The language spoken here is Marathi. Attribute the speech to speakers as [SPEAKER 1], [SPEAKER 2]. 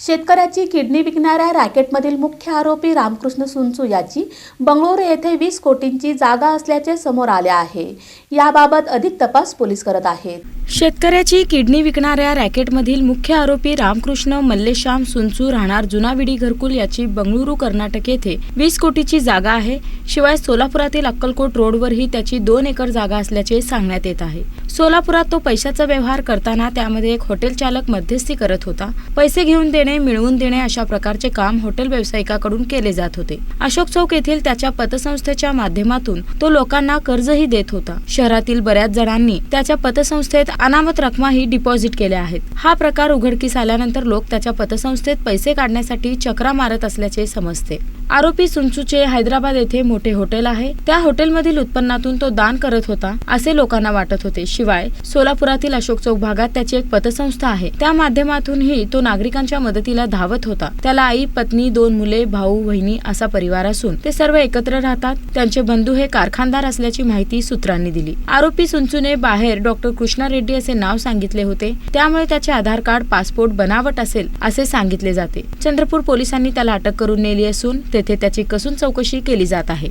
[SPEAKER 1] शेतकऱ्याची किडनी विकणाऱ्या रॅकेटमधील मुख्य आरोपी रामकृष्ण सुंचू याची बंगळुरू येथे वीस कोटींची जागा असल्याचे समोर आले आहे. याबाबत अधिक तपास पोलीस करत आहेत.
[SPEAKER 2] शेतकऱ्याची किडनी विकणाऱ्या रॅकेटमधील मुख्य आरोपी रामकृष्ण मल्लेश्याम सुंचू राहणार जुनाविडी घरकुल याची बंगळुरू कर्नाटक येथे वीस कोटीची जागा आहे. शिवाय सोलापुरातील अक्कलकोट रोडवरही त्याची दोन एकर जागा असल्याचे सांगण्यात येत आहे. सोलापुरात तो पैशाचा व्यवहार करताना त्यामध्ये एक हॉटेल चालक मध्यस्थी करत होता. पैसे घेऊन देणे मिळवून देणे अशा प्रकारचे काम हॉटेल व्यावसायिकाकडून केले जात होते. अशोक चौक येथील त्याच्या पतसंस्थेच्या माध्यमातून तो लोकांना कर्जही देत होता. शहरातील बऱ्याच जणांनी त्याच्या पतसंस्थेत अनामत रकमाही डिपॉझिट केल्या आहेत. हा प्रकार उघडकीस आल्यानंतर लोक त्याच्या पतसंस्थेत पैसे काढण्यासाठी चक्रा मारत असल्याचे समजते. आरोपी सुंचूचे हैदराबाद येथे मोठे हॉटेल आहे. त्या हॉटेलमधील उत्पन्नातून तो दान करत होता असे लोकांना वाटत होते. शिवाय सोलापुरातील अशोक चौक भागात त्याची एक पतसंस्था आहे. त्या माध्यमातूनही तो नागरिकांच्या मदतीला धावत होता. त्याला आई पत्नी दोन मुले भाऊ बहिणी असा परिवार असून ते सर्व एकत्र राहतात. त्यांचे बंधू हे कारखानदार असल्याची माहिती सूत्रांनी दिली. आरोपी सुंचूने बाहेर डॉक्टर कृष्णा रेड्डी असे नाव सांगितले होते. त्यामुळे त्याचे आधार कार्ड पासपोर्ट बनावट असेल असे सांगितले जाते. चंद्रपूर पोलिसांनी त्याला अटक करून नेली असून तेथे त्याची कसून चौकशी केली जात आहे.